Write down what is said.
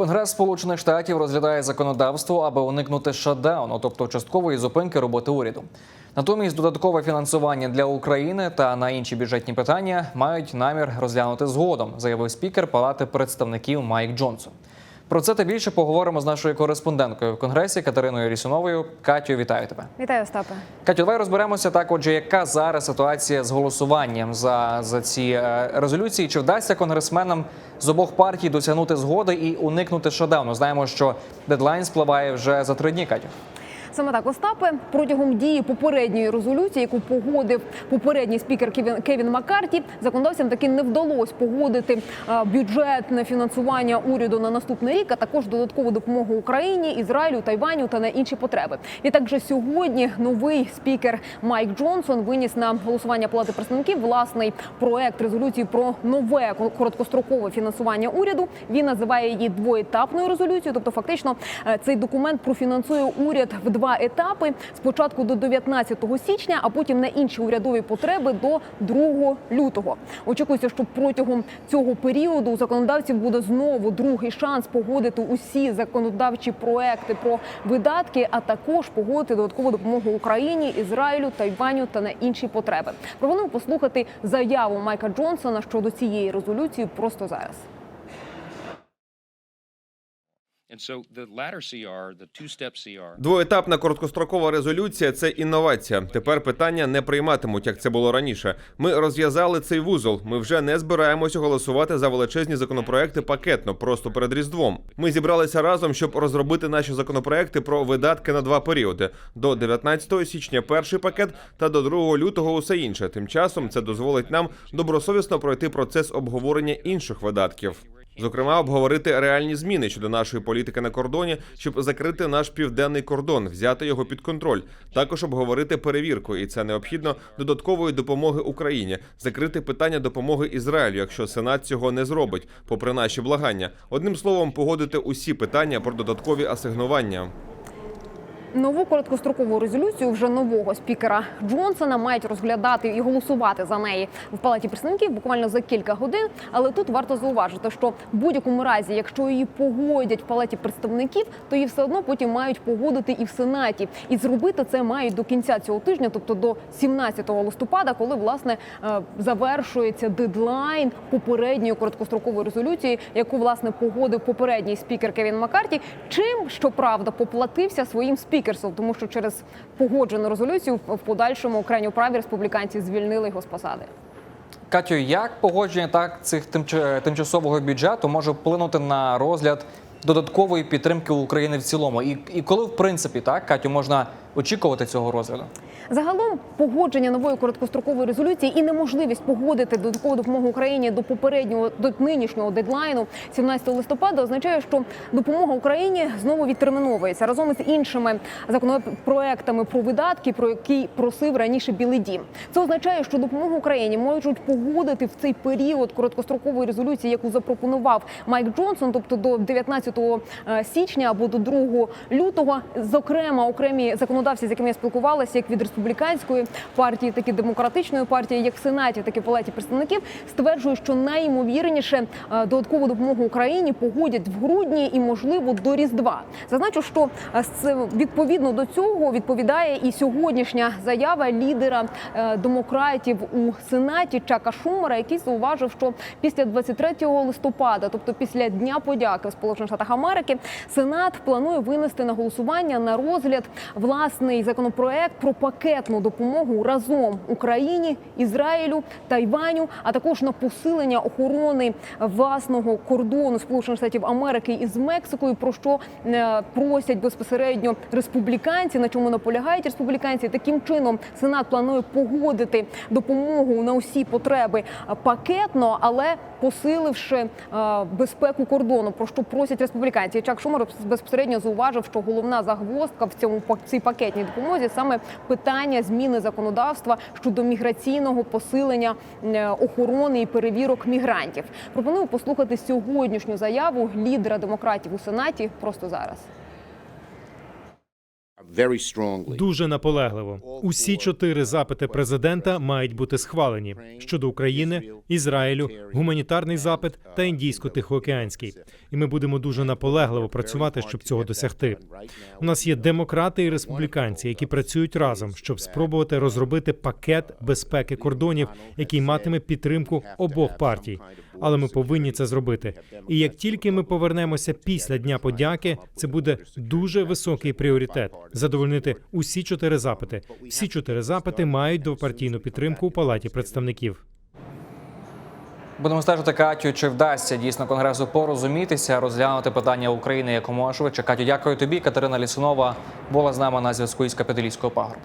Конгрес Сполучених Штатів розглядає законодавство, аби уникнути шатдауну, тобто часткової зупинки роботи уряду. Натомість додаткове фінансування для України та на інші бюджетні питання мають намір розглянути згодом, заявив спікер Палати представників Майк Джонсон. Про це та більше поговоримо з нашою кореспонденткою в конгресі Катериною Рісуновою. Катю, вітаю тебе. Вітаю, Остапе. Катю, давай розберемося так. Отже, яка зараз ситуація з голосуванням за, за ці е, резолюції? Чи вдасться конгресменам з обох партій досягнути згоди і уникнути шатдауну? Знаємо, що дедлайн спливає вже за три дні. Катю. Саме так, Остапе, протягом дії попередньої резолюції, яку погодив попередній спікер Кевін, Маккарті, законодавцям таки не вдалося погодити бюджетне фінансування уряду на наступний рік, а також додаткову допомогу Україні, Ізраїлю, Тайваню та на інші потреби. І так же сьогодні новий спікер Майк Джонсон виніс на голосування Палати представників власний проект резолюції про нове короткострокове фінансування уряду. Він називає її двоетапною резолюцією. Тобто, фактично, е, цей документ профінансує уряд в два етапи: спочатку до 19 січня, а потім на інші урядові потреби до 2 лютого. Очікується, що протягом цього періоду у законодавців буде знову другий шанс погодити усі законодавчі проекти про видатки, а також погодити додаткову допомогу Україні, Ізраїлю, Тайваню та на інші потреби. Пропоную послухати заяву Майка Джонсона щодо цієї резолюції просто зараз. Двоетапна короткострокова резолюція це інновація. Тепер питання не прийматимуть, як це було раніше. Ми розв'язали цей вузол. Ми вже не збираємося голосувати за величезні законопроекти пакетно, просто перед різдвом. Ми зібралися разом, щоб розробити наші законопроекти про видатки на два періоди: до 19 січня перший пакет та до 2 лютого усе інше. Тим часом це дозволить нам добросовісно пройти процес обговорення інших видатків. Зокрема, обговорити реальні зміни щодо нашої політики на кордоні, щоб закрити наш південний кордон, взяти його під контроль. Також обговорити перевірку, і це необхідно додаткової допомоги Україні, закрити питання допомоги Ізраїлю, якщо Сенат цього не зробить, попри наші благання. Одним словом, погодити усі питання про додаткові асигнування. Нову короткострокову резолюцію вже нового спікера Джонсона мають розглядати і голосувати за неї в палаті представників буквально за кілька годин. Але тут варто зауважити, що в будь-якому разі, якщо її погодять в палаті представників, то її все одно потім мають погодити і в сенаті. І зробити це мають до кінця цього тижня, тобто до 17 листопада, коли власне е, завершується дедлайн попередньої короткострокової резолюції, яку власне погодив попередній спікер Кевін Маккарті. Чим щоправда поплатився своїм спікерством, тому що через погоджену резолюцію в подальшому крайньо праві республіканці звільнили його з посади. Катю, як погодження так цих тимч- тимчасового бюджету може вплинути на розгляд додаткової підтримки України в цілому? І, і коли, в принципі, так Катю, можна очікувати цього розгляду? Загалом погодження нової короткострокової резолюції і неможливість погодити додаткову допомогу Україні до попереднього до нинішнього дедлайну 17 листопада означає, що допомога Україні знову відтерміновується разом із іншими законопроектами про видатки, про які просив раніше Білий Дім. Це означає, що допомогу Україні можуть погодити в цей період короткострокової резолюції, яку запропонував Майк Джонсон, тобто до 19 січня або до 2 лютого. Зокрема, окремі законодавці, з якими я спілкувалася, як від республіканської партії, так і демократичної партії, як в сенаті, так і в палаті представників, стверджують, що найімовірніше е, додаткову допомогу Україні погодять в грудні і, можливо, до Різдва. Зазначу, що е, відповідно до цього відповідає і сьогоднішня заява лідера е, демократів у сенаті Чака Шумера, який зауважив, що після 23 листопада, тобто після Дня подяки в Сполучених Штатах Америки, Сенат планує винести на голосування на розгляд власний законопроект про пакетну допомогу разом Україні, Ізраїлю, Тайваню, а також на посилення охорони власного кордону Сполучених Штатів Америки із Мексикою, про що е, просять безпосередньо республіканці, на чому наполягають республіканці. Таким чином Сенат планує погодити допомогу на усі потреби е, пакетно, але посиливши е, безпеку кордону, про що просять республіканці. Чак Шумер безпосередньо зауважив, що головна загвоздка в цьому цій пакетній допомозі саме питання зміни законодавства щодо міграційного посилення е, охорони і перевірок мігрантів. Пропоную послухати сьогоднішню заяву лідера демократів у сенаті просто зараз. Дуже наполегливо. Усі чотири запити президента мають бути схвалені щодо України, Ізраїлю, гуманітарний запит та індійсько-тихоокеанський. І ми будемо дуже наполегливо працювати, щоб цього досягти. У нас є демократи і республіканці, які працюють разом, щоб спробувати розробити пакет безпеки кордонів, який матиме підтримку обох партій. Але ми повинні це зробити. І як тільки ми повернемося після дня подяки, це буде дуже високий пріоритет задовольнити усі чотири запити. Всі чотири запити мають двопартійну підтримку у палаті представників. Будемо стежити Катю, чи вдасться дійсно конгресу порозумітися, розглянути питання України якомога швидше. Катю, дякую тобі. Катерина Лісунова була з нами на зв'язку із Капітолійського пагорбу.